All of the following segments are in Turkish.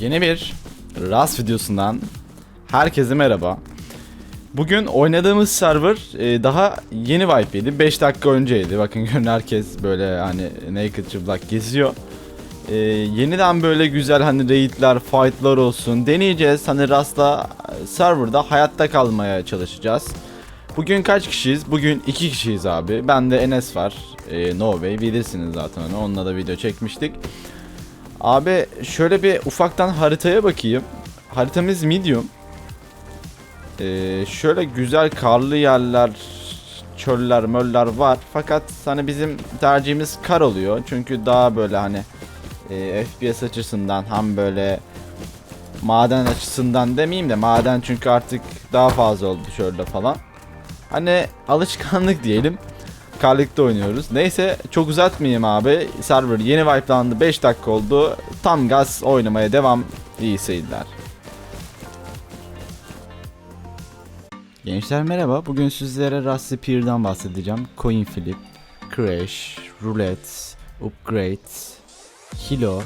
Yeni bir Rast videosundan herkese merhaba. Bugün oynadığımız server e, daha yeni wipe'ydi. 5 dakika önceydi. Bakın görün herkes böyle hani naked çıplak geziyor. E, yeniden böyle güzel hani raidler, fightlar olsun deneyeceğiz. Hani Rast'la serverda hayatta kalmaya çalışacağız. Bugün kaç kişiyiz? Bugün 2 kişiyiz abi. Ben de Enes var. E, no Way bilirsiniz zaten onu. Onunla da video çekmiştik. Abi şöyle bir ufaktan haritaya bakayım. Haritamız medium. Ee, şöyle güzel karlı yerler, çöller, möller var. Fakat hani bizim tercihimiz kar oluyor. Çünkü daha böyle hani e, FPS açısından hem böyle maden açısından demeyeyim de maden çünkü artık daha fazla oldu şöyle falan. Hani alışkanlık diyelim. Karlıkta oynuyoruz. Neyse çok uzatmayayım abi. Server yeni wipelandı. 5 dakika oldu. Tam gaz oynamaya devam. İyi seyirler. Gençler merhaba. Bugün sizlere Rusty Pier'dan bahsedeceğim. Coin Flip, Crash, Roulette, Upgrade, Kilo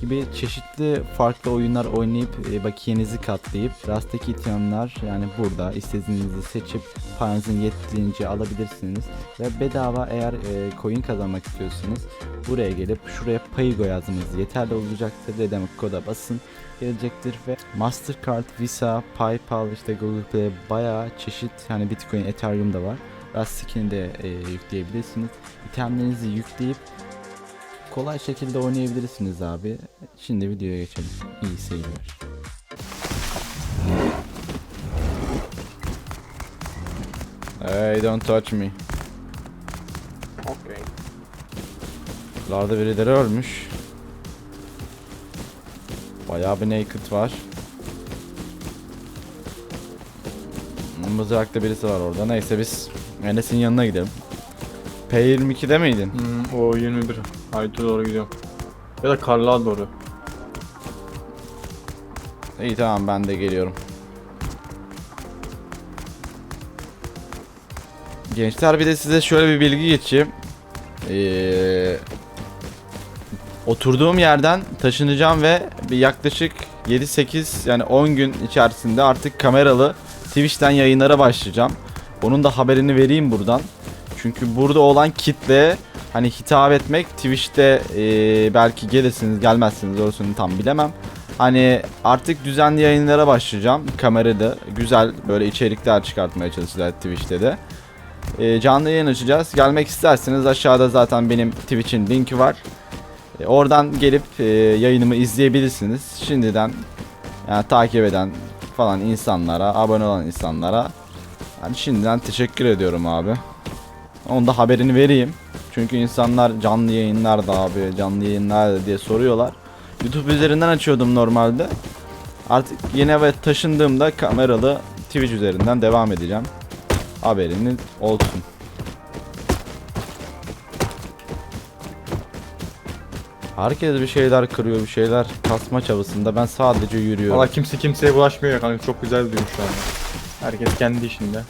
gibi çeşitli farklı oyunlar oynayıp e, bakiyenizi katlayıp Rust'taki itemler yani burada istediğinizi seçip paranızın yettiğince alabilirsiniz ve bedava eğer e, coin kazanmak istiyorsanız buraya gelip şuraya Payigo yazmanız yeterli olacaktır. Dedem koda basın gelecektir ve Mastercard, Visa, PayPal işte Google Play bayağı çeşit hani Bitcoin, Ethereum da var. Rust skin'i de e, yükleyebilirsiniz. İtemlerinizi yükleyip kolay şekilde oynayabilirsiniz abi. Şimdi videoya geçelim. İyi seyirler. Hey don't touch me. Okay. Larda birileri ölmüş. Bayağı bir naked var. Mızrakta birisi var orada. Neyse biz Enes'in yanına gidelim. P22'de miydin? Hmm, o 21. Aytu doğru gidiyorum. Ya da Karlığa doğru. İyi tamam ben de geliyorum. Gençler bir de size şöyle bir bilgi geçeyim. Ee, oturduğum yerden taşınacağım ve bir yaklaşık 7-8 yani 10 gün içerisinde artık kameralı Twitch'ten yayınlara başlayacağım. Onun da haberini vereyim buradan. Çünkü burada olan kitle hani hitap etmek Twitch'te ee, belki gelirsiniz gelmezsiniz orasını tam bilemem. Hani artık düzenli yayınlara başlayacağım. Kamerada güzel böyle içerikler çıkartmaya çalışacağız Twitch'te de. Ee, canlı yayın açacağız. Gelmek isterseniz aşağıda zaten benim Twitch'in linki var. Ee, oradan gelip e, yayınımı izleyebilirsiniz. Şimdiden yani takip eden falan insanlara, abone olan insanlara yani şimdiden teşekkür ediyorum abi. Onun da haberini vereyim. Çünkü insanlar canlı yayınlar da abi, canlı yayınlar da diye soruyorlar. YouTube üzerinden açıyordum normalde. Artık yeni eve taşındığımda kameralı Twitch üzerinden devam edeceğim. Haberiniz olsun. Herkes bir şeyler kırıyor, bir şeyler kasma çabasında. Ben sadece yürüyorum. Valla kimse kimseye bulaşmıyor kanka çok güzel duymuş şu an. Herkes kendi işinde.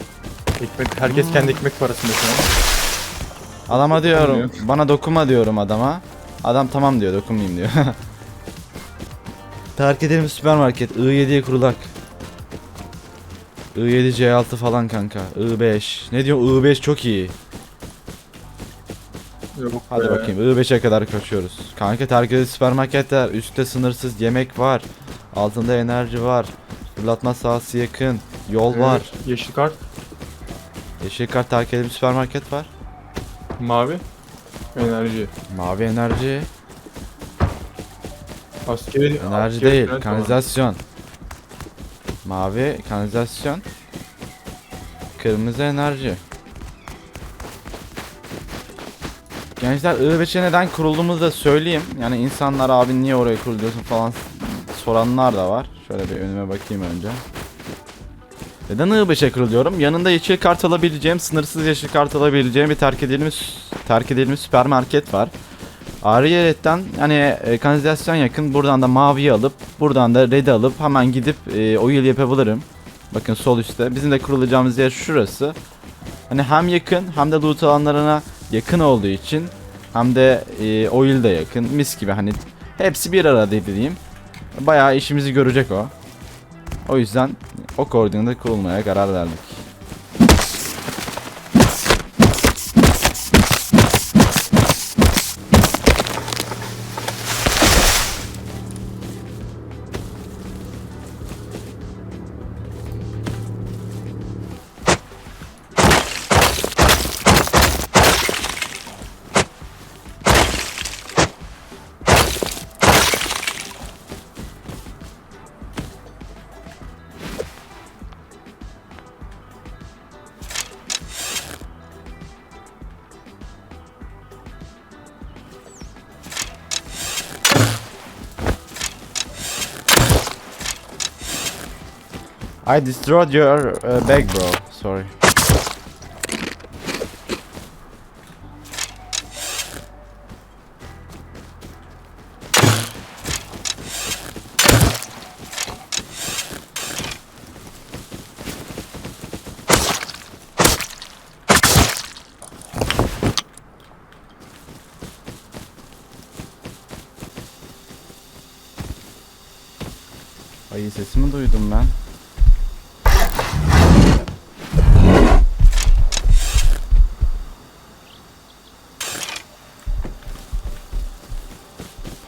Ekmek, herkes Hmm. kendi ekmek parasında şu an. Adama diyorum, bana dokunma diyorum adama. Adam tamam diyor, dokunmayayım diyor. Terk edelim süpermarket. I7'ye kurulak. I7 C6 falan kanka. I5. Ne diyor? I5 çok iyi. Yok Hadi be. bakayım I5'e kadar koşuyoruz. Kanka terk edelim süpermarketler. Üstte sınırsız yemek var. Altında enerji var. Fırlatma sahası yakın. Yol var. Yeşil kart. Yeşil kart terk edelim süpermarket var. Mavi. Enerji. Mavi enerji. Askeri. Enerji askeri değil, var. kanalizasyon. Mavi kanalizasyon. Kırmızı enerji. Gençler I5'e neden kurulduğumuzu da söyleyeyim. Yani insanlar abi niye oraya kuruluyorsun falan soranlar da var. Şöyle bir önüme bakayım önce. Neden I5'e kuruluyorum? Yanında yeşil kart alabileceğim, sınırsız yeşil kart alabileceğim bir terk edilmiş terk edilmiş süpermarket var. Ariyetten hani e, kanalizasyon yakın. Buradan da maviyi alıp buradan da red'i alıp hemen gidip e, oil yapabilirim. Bakın sol üstte. Bizim de kurulacağımız yer şurası. Hani hem yakın hem de loot alanlarına yakın olduğu için hem de e, oil de yakın. Mis gibi hani Hepsi bir arada dediğim. Bayağı işimizi görecek o. O yüzden o koordinada kurulmaya karar verdik. I destroyed your uh, bag bro. Sorry.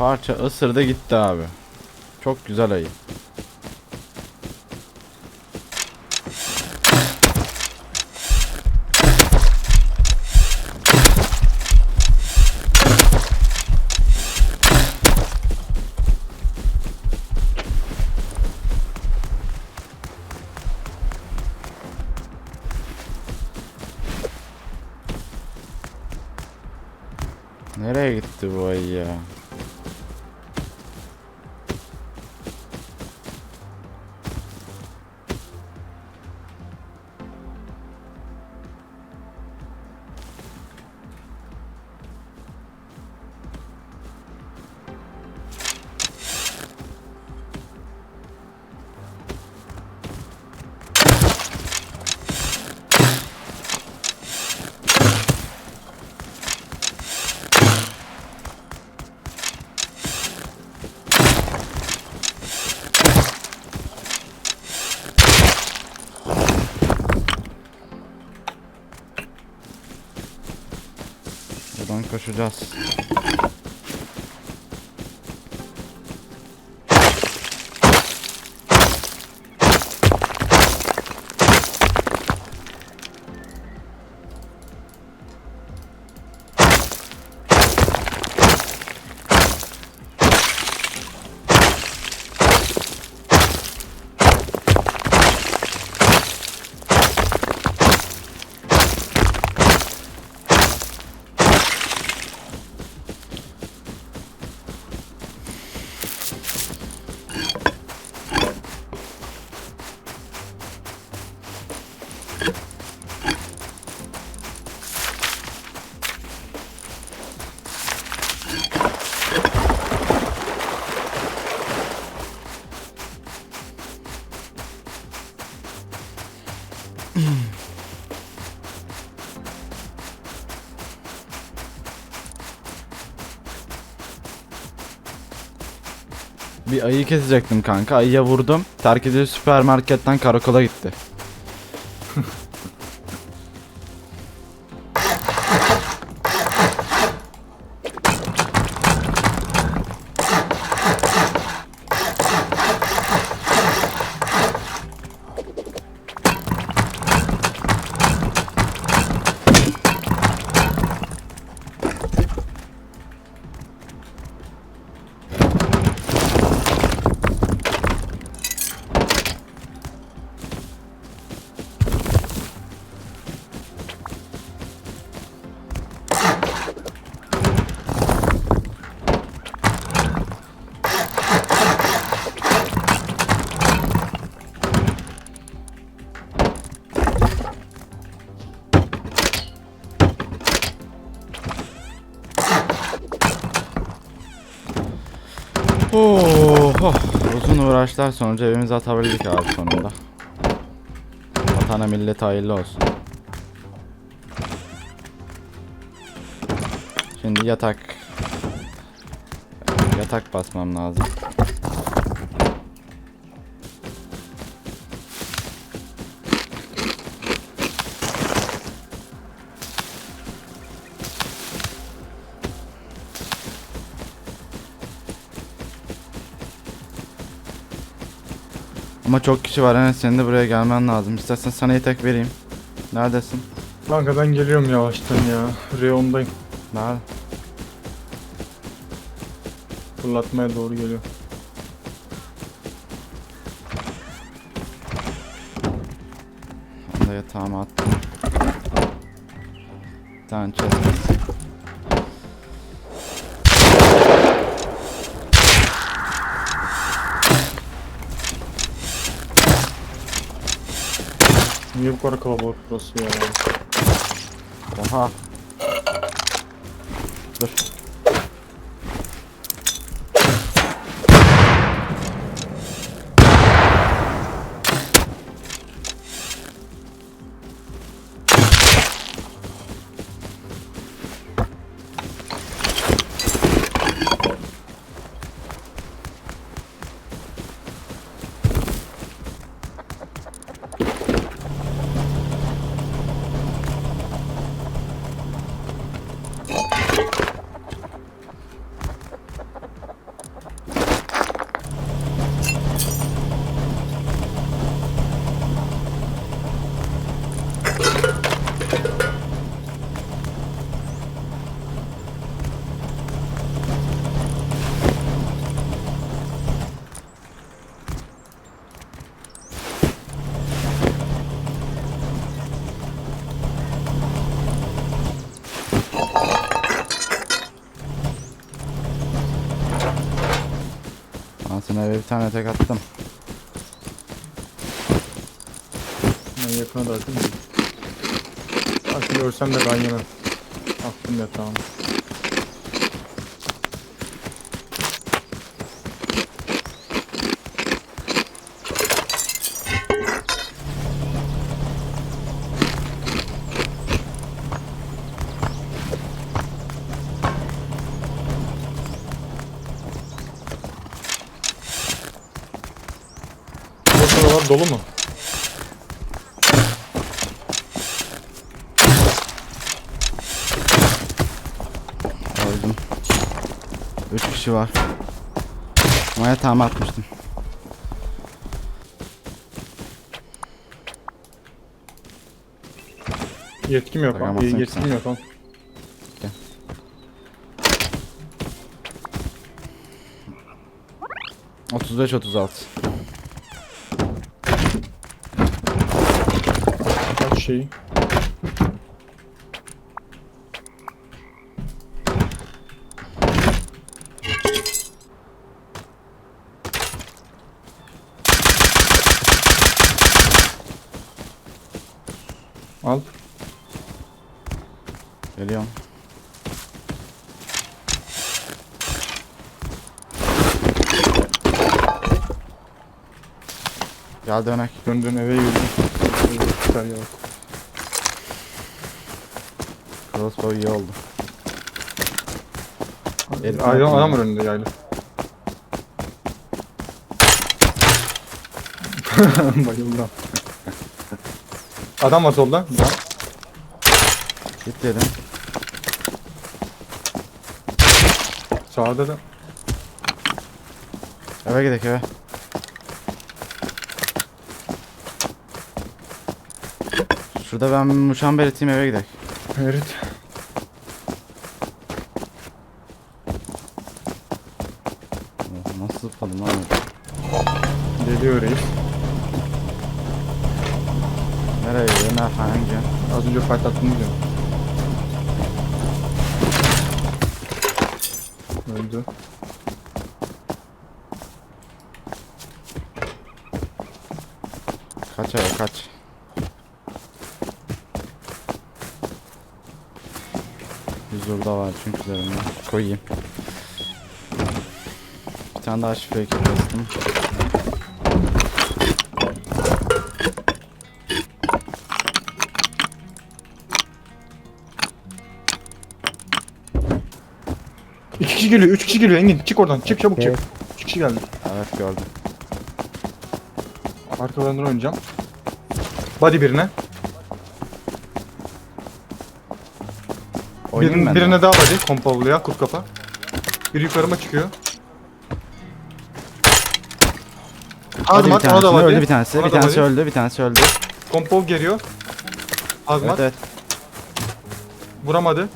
Parça ısırdı gitti abi. Çok güzel ayı. Koşacağız. Bir ayı kesecektim kanka. Ayıya vurdum. Terk edici süpermarketten karakola gitti. Uğraşlar sonucu evimize atabildik abi sonunda. Vatana millet hayırlı olsun. Şimdi yatak. Yatak basmam lazım. Ama çok kişi var Enes senin de buraya gelmen lazım. İstersen sana yatak vereyim. Neredesin? Kanka ben geliyorum yavaştan ya. Reyondayım. Nerede? Fırlatmaya doğru geliyor. Ben de yatağıma attım. Bir tane chest. Niye bu kadar kalabalık burası ya? Oha. Tane tek attım. Ben yakına da mı? Belki görsem de ben yemem. Attım yatağını. Buralar dolu mu? Öldüm. 3 kişi var. Maya tam atmıştım. Yetkim yok Takamazsın abi. ki Yetkim sen. yok abi. Gel. 35 36. şeyi? Al. Geliyorum. Gel dönek. Dön dön eve yürü. Süper ya. Crossbow iyi oldu. Elini Adam, adam var önünde yaylı. Bayıldım. Adam var solda. Ya. Git dedim. Sağda da. Eve gidelim eve. Şurada ben muşan belirteyim eve gidelim. Evet. Az önce fight attığını diyorum. Öldü. Kaç eve kaç. Yüz orada var çünkü üzerinde. Koyayım. Bir tane daha şifre bastım. Geliyor, üç kişi geliyor Engin. Çık oradan, çık çabuk çık. Üç kişi geldi. Evet gördüm. Arkalarından oynayacağım. Body birine. Ben de. birine daha body. Kompavluya, kurt kafa. Biri yukarıma çıkıyor. Hadi bir Azmat ona da tanesi body. öldü bir tanesi. Ona Bir da tanesi body. öldü bir tanesi öldü. Kompov geliyor. Azmat Evet evet. vuramadı.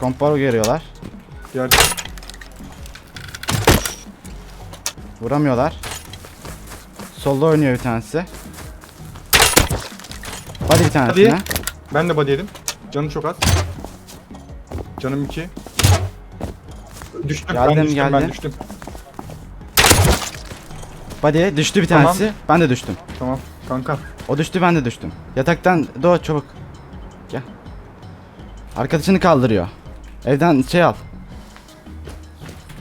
Komparo geliyorlar. Geldi. Vuramıyorlar. Solda oynuyor bir tanesi. Hadi bir tanesine. Hadi. Ben de body yedim. Canı çok az. Canım 2. Düştüm, Geldim, ben düştüm, ben geldi. düştüm. Hadi düştü bir Tamam. tanesi. Ben de düştüm. Tamam, kanka. O düştü ben de düştüm. Yataktan doğ çabuk. Gel. Arkadaşını kaldırıyor. Evden şey al.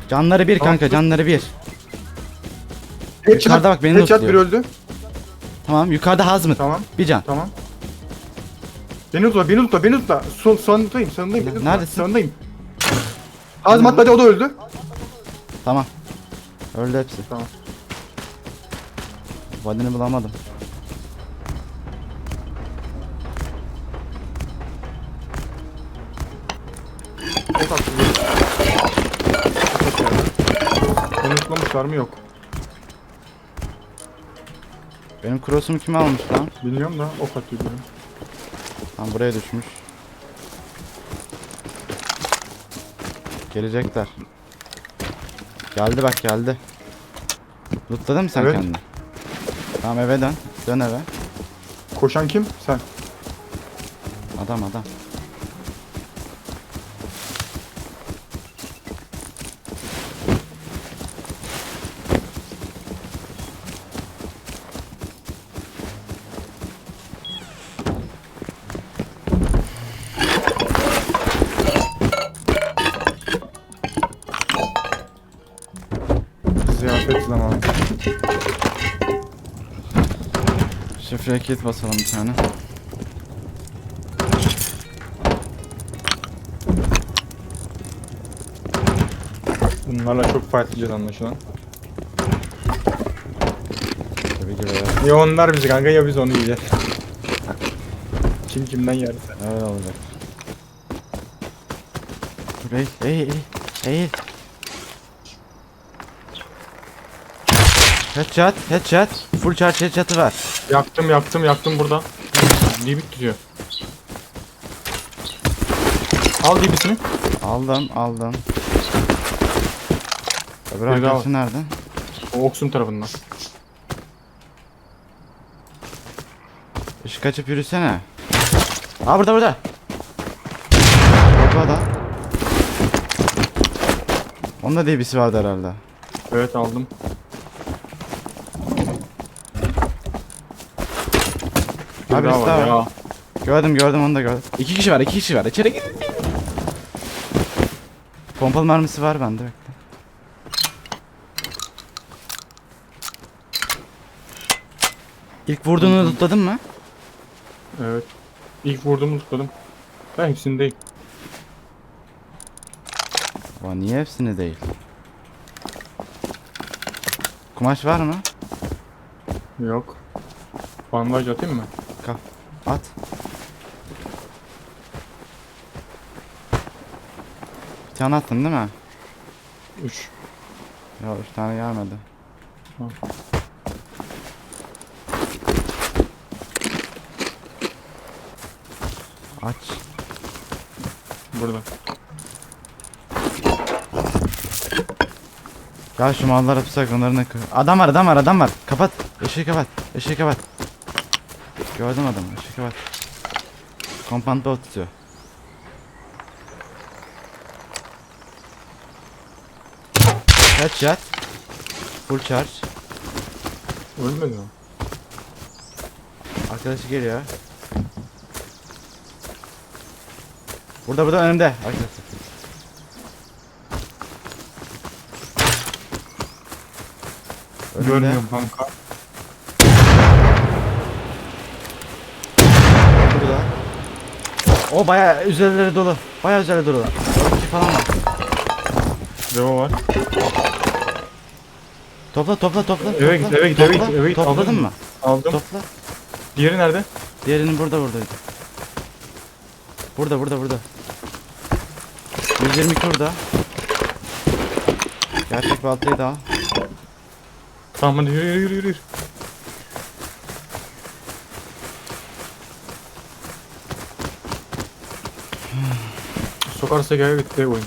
Canları bir kanka canları bir. Yukarıda bak, beni Headshot lootluyor. biri öldü. Tamam yukarıda Hazmut. Tamam, Bir can. tamam. Beni tutla, beni tutla, beni tutla. Son, sonundayım, sonundayım. beni. Neredesin? Sonundayım. Azmat hadi o da öldü. Tamam. Öldü hepsi. Tamam. Vadini bulamadım. Tutmamışlar mı yok. Benim cross'umu kim almış lan? Bilmiyorum da ok atıyor diyorum. Tam buraya düşmüş. Gelecekler. Geldi bak geldi. Lootladın mı sen Evet. kendini? Tamam eve dön. Dön eve. Koşan kim? Sen. Adam adam. Ziyafet zamanı. Şifre kit basalım bir tane. Bunlarla çok fightlayacağız anlaşılan. Tabii ki böyle. Ya onlar bizi kanka ya biz onu yiyeceğiz. Kim kimden yerse. Öyle olacak. Dur eğil eğil eğil. Headshot headshot. Full charge headshot'ı var. Yaktım yaktım yaktım burada. Libit tutuyor. Al libisini. Aldım aldım. Öbür Bir daha arkadaşı nerede? O oksun tarafından. Işık açıp yürüsene. Aa burada burada. Burada da. Onun da DB'si vardı herhalde. Evet aldım. Abi birisi daha var. ya. Gördüm gördüm onu da gördüm. İki kişi var iki kişi var. İçeri gir. Pompalı mermisi var bende bekle. İlk vurduğunu lootladın mı? Evet. İlk vurduğumu tutladım. Ben hepsindeyim. Aa, niye hepsini değil? Kumaş var mı? Yok. Bandaj atayım mı? At. Bir tane attın değil mi? 3. Ya üç tane gelmedi. Tamam. Aç. Burada. Gel şu mallara tutsak onların ne kı- Adam var adam var adam var. Kapat. Işığı kapat. Işığı kapat. Gördüm adamı. Işığı kapat. Kompanda o tutuyor. Headshot. Full charge. Ölmedi mi? Arkadaşı geliyor. Burada burada önümde arkadaşlar. Önümde. Görmüyorum kanka. Burada. O bayağı üzerleri dolu. Bayağı üzerleri dolu. 4 falan var. Devo var. Topla topla topla. Eve topla, git, eve git, eve topla. git, eve git. Topladın Aldın mı? Aldım. Topla. Diğeri nerede? Diğerinin burada buradaydı. Burada burada burada. 122 burada. Gerçek baltayı da al. Tamam hadi yürü yürü yürü yürü. Sokarsa gel bitti oyun.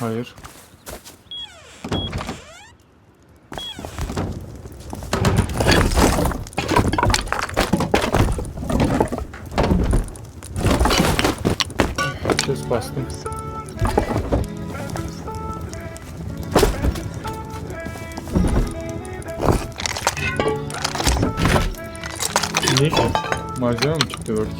Hayır. Niye ki? Malzeme mi çıktı ördük?